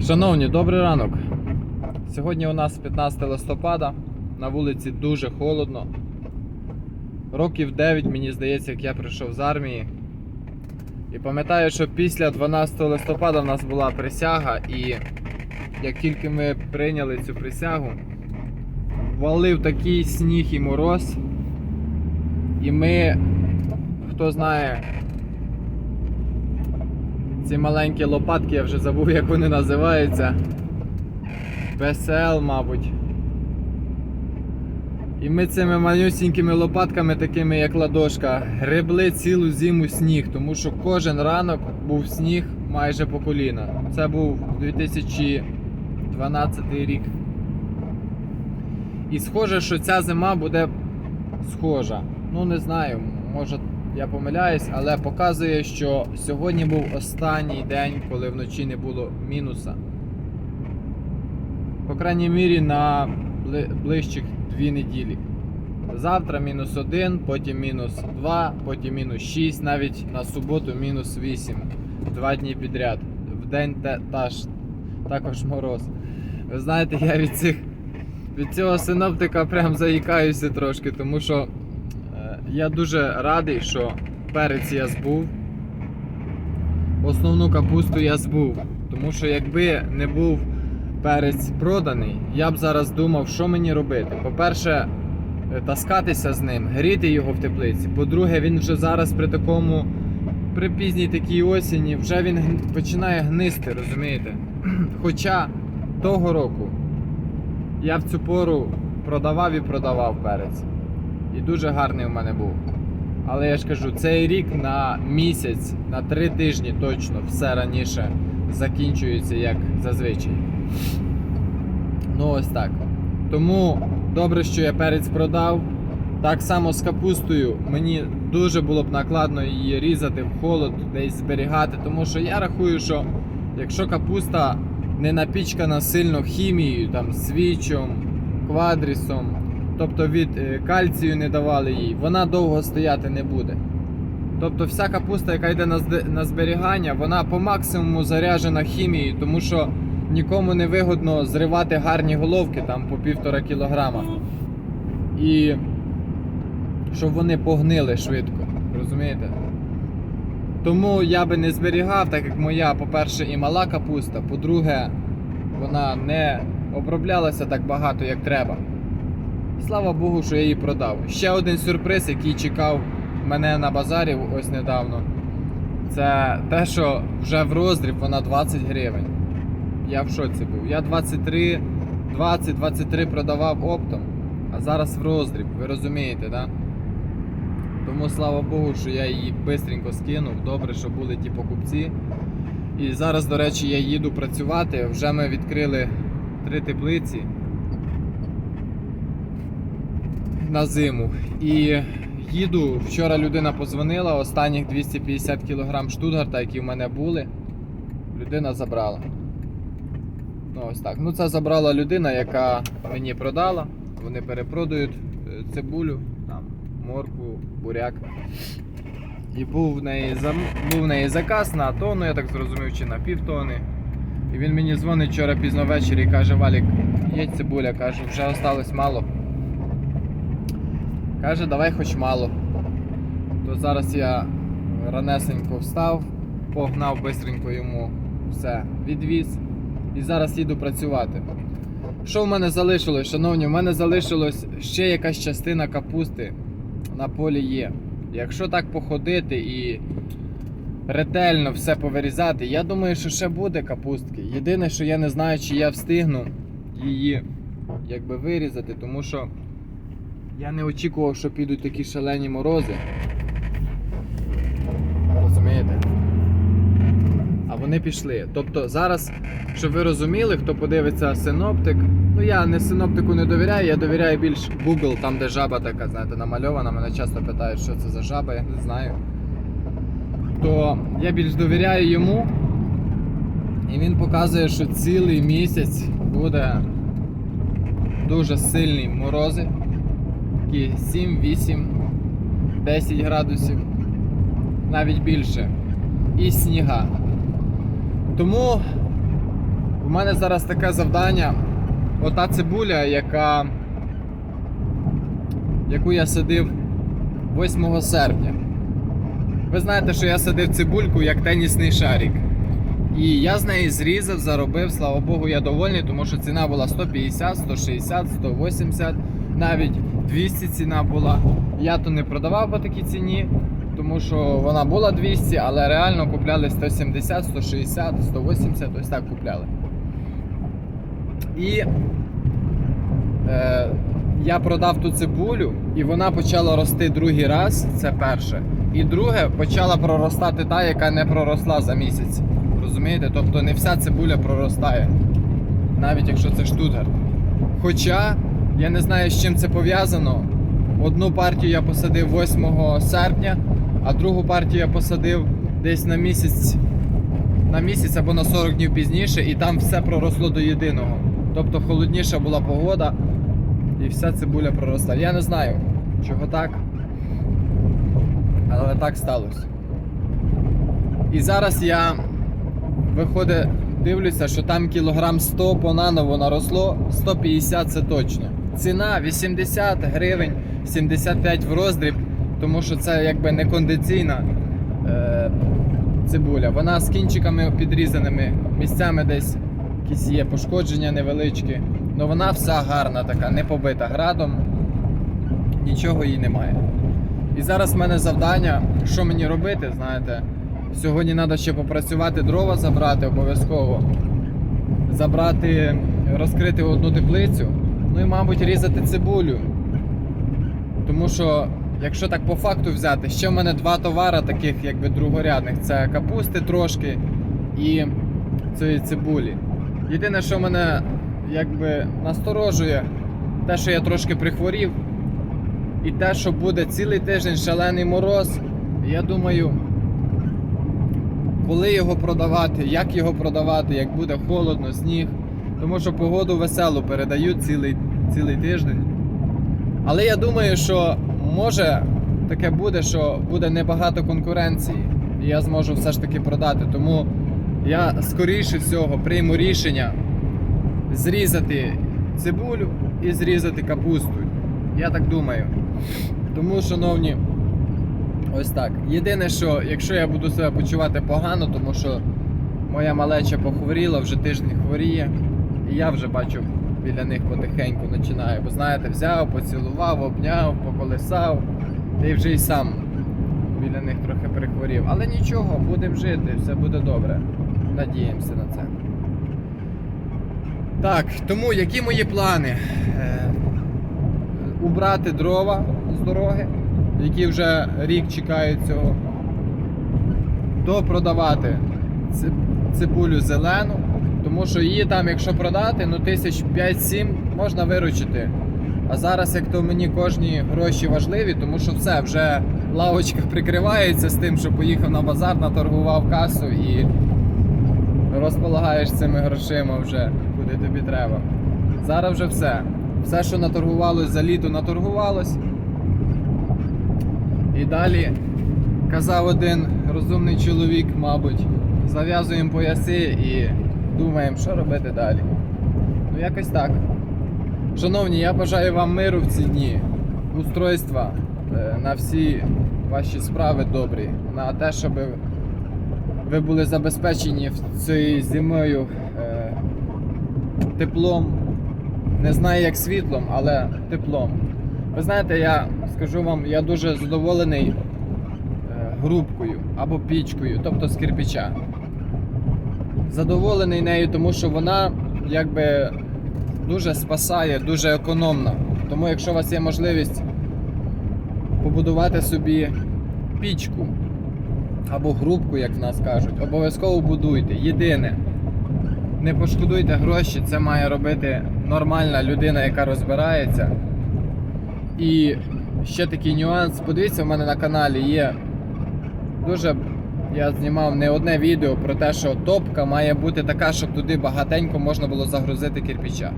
Шановні, добрий ранок. Сьогодні у нас 15 листопада. На вулиці дуже холодно. Років 9, мені здається, як я прийшов з армії. І пам'ятаю, що після 12 листопада в нас була присяга, і як тільки ми прийняли цю присягу, валив такий сніг і мороз. І ми, хто знає, ці маленькі лопатки, я вже забув, як вони називаються. БСЛ, мабуть. І ми цими малюсінькими лопатками, такими як ладошка, гребли цілу зиму сніг, тому що кожен ранок був сніг майже по коліна. Це був 2012 рік. І схоже, що ця зима буде схожа. Ну не знаю, може я помиляюсь, але показує, що сьогодні був останній день, коли вночі не було мінуса. По крайній мірі на бли- ближчих дві неділі. Завтра мінус один, потім мінус два, потім мінус шість, навіть на суботу мінус вісім. Два дні підряд. В день те, та ж, також мороз. Ви знаєте, я від цих від цього синоптика прям заїкаюся трошки, тому що я дуже радий, що перець я збув. Основну капусту я збув. Тому що якби не був перець проданий, я б зараз думав, що мені робити. По-перше, е, таскатися з ним, гріти його в теплиці. По-друге, він вже зараз при такому, при пізній такій осені, вже він починає гнисти, розумієте? Хоча того року я в цю пору продавав і продавав перець. І дуже гарний у мене був. Але я ж кажу, цей рік на місяць, на три тижні точно все раніше закінчується, як зазвичай. Ну ось так. Тому добре, що я перець продав. Так само з капустою мені дуже було б накладно її різати в холод, десь зберігати, тому що я рахую, що якщо капуста не напічкана сильно хімією, там свічом, квадрісом, тобто від е, кальцію не давали їй, вона довго стояти не буде. Тобто вся капуста, яка йде на зберігання, вона по максимуму заряджена хімією, тому що нікому не вигодно зривати гарні головки там по півтора кілограма. І щоб вони погнили швидко. Розумієте? Тому я би не зберігав, так як моя, по-перше, і мала капуста, по-друге, вона не оброблялася так багато, як треба. Слава Богу, що я її продав. Ще один сюрприз, який чекав мене на базарі ось недавно. Це те, що вже в роздріб вона 20 гривень. Я в шоці був. Я 23, 20-23 продавав оптом, а зараз в роздріб, ви розумієте, да? Тому слава Богу, що я її швидко скинув. Добре, що були ті покупці. І зараз, до речі, я їду працювати. Вже ми відкрили три теплиці на зиму. І їду. Вчора людина позвонила, останніх 250 кг штутгарта, які в мене були, людина забрала. Ну ось так. Ну це забрала людина, яка мені продала. Вони перепродають е, цибулю, там, моркву, буряк. І був в неї зам... був в неї заказ на тонну, я так зрозумів, чи на півтони. І він мені дзвонить вчора пізно ввечері і каже, Валік, є цибуля, кажу, вже осталось мало. Каже, давай хоч мало. То зараз я ранесенько встав, погнав бистренько йому все, відвіз. І зараз їду працювати. Що в мене залишилось, шановні? У мене залишилось ще якась частина капусти на полі є. Якщо так походити і ретельно все повирізати, я думаю, що ще буде капустки. Єдине, що я не знаю, чи я встигну її якби вирізати, тому що я не очікував, що підуть такі шалені морози. Розумієте? А вони пішли. Тобто зараз, щоб ви розуміли, хто подивиться синоптик, ну я не синоптику не довіряю, я довіряю більш Google, там де жаба така, знаєте, намальована. Мене часто питають, що це за жаба, я не знаю. То я більш довіряю йому. І він показує, що цілий місяць буде дуже сильні морози. Такі 7, 8, 10 градусів, навіть більше. І сніга. Тому У мене зараз таке завдання. Ота цибуля, яка. яку я садив 8 серпня. Ви знаєте, що я садив цибульку як тенісний шарик. І я з неї зрізав, заробив, слава Богу, я довольний, тому що ціна була 150, 160, 180, навіть 200 ціна була. Я то не продавав по такій ціні, тому що вона була 200, але реально купляли 170, 160, 180, ось так купляли. І е, я продав ту цибулю, і вона почала рости другий раз, це перше. І друге, почала проростати та, яка не проросла за місяць. Розумієте? Тобто не вся цибуля проростає, навіть якщо це штутгарт. Хоча я не знаю, з чим це пов'язано. Одну партію я посадив 8 серпня, а другу партію я посадив десь на місяць, на місяць або на 40 днів пізніше, і там все проросло до єдиного. Тобто холодніша була погода, і вся цибуля проросла. Я не знаю, чого так. Але так сталося. І зараз я виходить, дивлюся, що там кілограм 100 понаново наросло, 150 це точно. Ціна 80 гривень, 75 в роздріб, тому що це якби не кондиційна е, цибуля. Вона з кінчиками підрізаними, місцями десь якісь є пошкодження невеличкі. але вона вся гарна така, не побита градом, нічого їй немає. І зараз в мене завдання, що мені робити, знаєте. Сьогодні треба ще попрацювати, дрова забрати обов'язково. Забрати, розкрити одну теплицю, ну і, мабуть, різати цибулю. Тому що, якщо так по факту взяти, ще в мене два товари таких якби другорядних: це капусти трошки і цієї цибулі. Єдине, що мене якби насторожує, те, що я трошки прихворів, і те, що буде цілий тиждень шалений мороз, я думаю коли його продавати, як його продавати, як буде холодно, сніг. Тому що погоду веселу передають цілий, цілий тиждень. Але я думаю, що може таке буде, що буде небагато конкуренції, і я зможу все ж таки продати. Тому я скоріше всього прийму рішення зрізати цибулю і зрізати капусту. Я так думаю. Тому, шановні. Ось так. Єдине, що якщо я буду себе почувати погано, тому що моя малеча похворіла, вже тиждень хворіє, і я вже бачу біля них потихеньку починаю. Бо знаєте, взяв, поцілував, обняв, поколисав, та й вже й сам біля них трохи прихворів. Але нічого, будемо жити, все буде добре. Надіємося на це. Так, тому які мої плани? Е, убрати дрова з дороги які вже рік чекають цього, допродавати цибулю зелену, тому що її там, якщо продати, ну тисяч 5-7 можна виручити. А зараз, як то мені кожні гроші важливі, тому що все, вже лавочка прикривається з тим, що поїхав на базар, наторгував касу і розполагаєш цими грошима вже, куди тобі треба. Зараз вже все. Все, що наторгувалось за літо, наторгувалось. І далі казав один розумний чоловік, мабуть, зав'язуємо пояси і думаємо, що робити далі. Ну, якось так. Шановні, я бажаю вам миру в ці дні, устройства е, на всі ваші справи добрі, на те, щоб ви були забезпечені цією зимою е, теплом. Не знаю як світлом, але теплом. Ви знаєте, я скажу вам, я дуже задоволений е, грубкою або пічкою, тобто з кирпича. Задоволений нею, тому що вона якби дуже спасає, дуже економна. Тому якщо у вас є можливість побудувати собі пічку або грубку, як в нас кажуть, обов'язково будуйте. Єдине, не пошкодуйте гроші, це має робити нормальна людина, яка розбирається. І ще такий нюанс. Подивіться, в мене на каналі є дуже. Я знімав не одне відео про те, що топка має бути така, щоб туди багатенько можна було загрузити кирпича.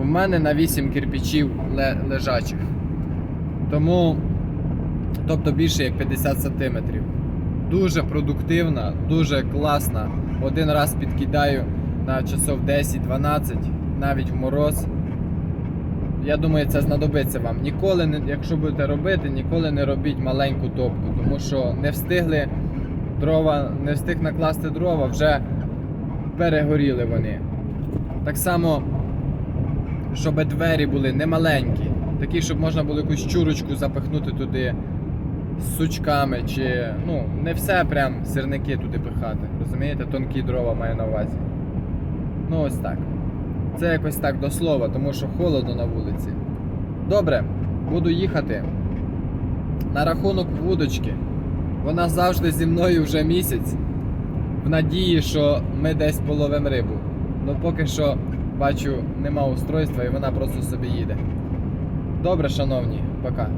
У мене на 8 кирпичів лежачих. Тому, тобто більше як 50 см. Дуже продуктивна, дуже класна. Один раз підкидаю на часов 10-12, навіть в мороз. Я думаю, це знадобиться вам. Ніколи, якщо будете робити, ніколи не робіть маленьку топку, тому що не встигли дрова, не встиг накласти дрова, вже перегоріли вони. Так само, щоб двері були не маленькі, такі, щоб можна було якусь чурочку запихнути туди з сучками, чи ну, не все прям сирники туди пихати. Розумієте, тонкі дрова маю на увазі. Ну ось так. Це якось так до слова, тому що холодно на вулиці. Добре, буду їхати. На рахунок вудочки. Вона завжди зі мною вже місяць. В надії, що ми десь половимо рибу. Ну поки що бачу, нема устройства і вона просто собі їде. Добре, шановні, пока.